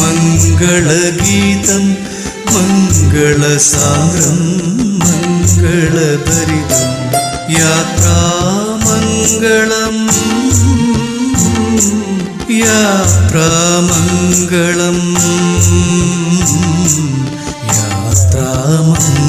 മംഗളഗീതം മംഗളസാരം മംഗളഭരിതം യാത്രാമംഗളം യാത്രാമംഗളം യാത്രാമംഗളം.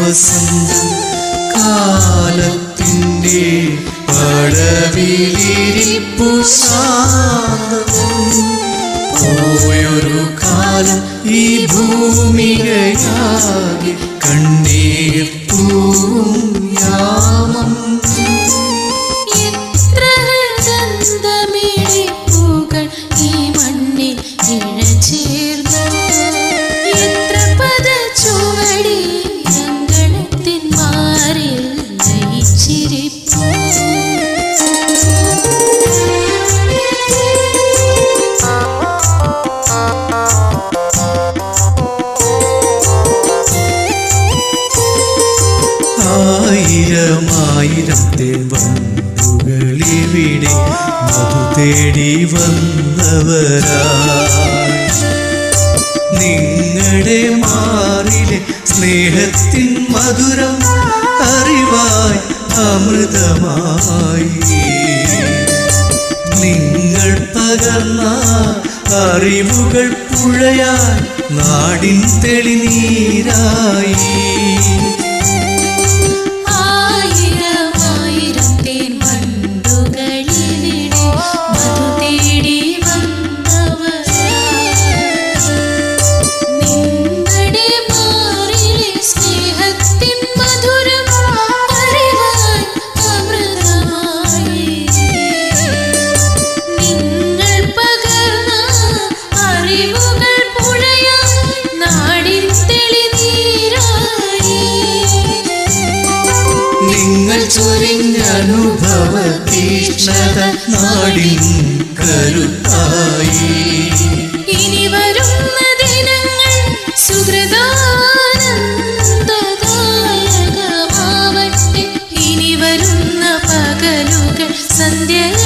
വസന്തം കാലത്തിന്റെ പടവിലിരിപ്പു പോയൊരു കാലം ഈ ഭൂമികയാകെ കണ്ണീർ തൂവും ആയിരമായിരം തേവണ്ടുകളിവിടെ മധു തേടി വന്നവരാ. നിങ്ങളുടെ മാറിലെ സ്നേഹത്തിൻ മധുരം അറിവായി അമൃതമായി. നിങ്ങൾ പകർന്ന അറിവുകൾ പുഴയാൻ നാടിൻ തെളിനീരായി. നിങ്ങൾ ചൊരിഞ്ഞ അനുഭവ തീഷ്ണത നാടിൻ കരുത്തായി. ഇനി വരുന്ന ദിനങ്ങൾ സുഹൃദാനന്ദദായകമാവട്ടെ. ഇനി വരുന്ന പകലുകൾ സന്ധ്യകൾ നീളെ സൗ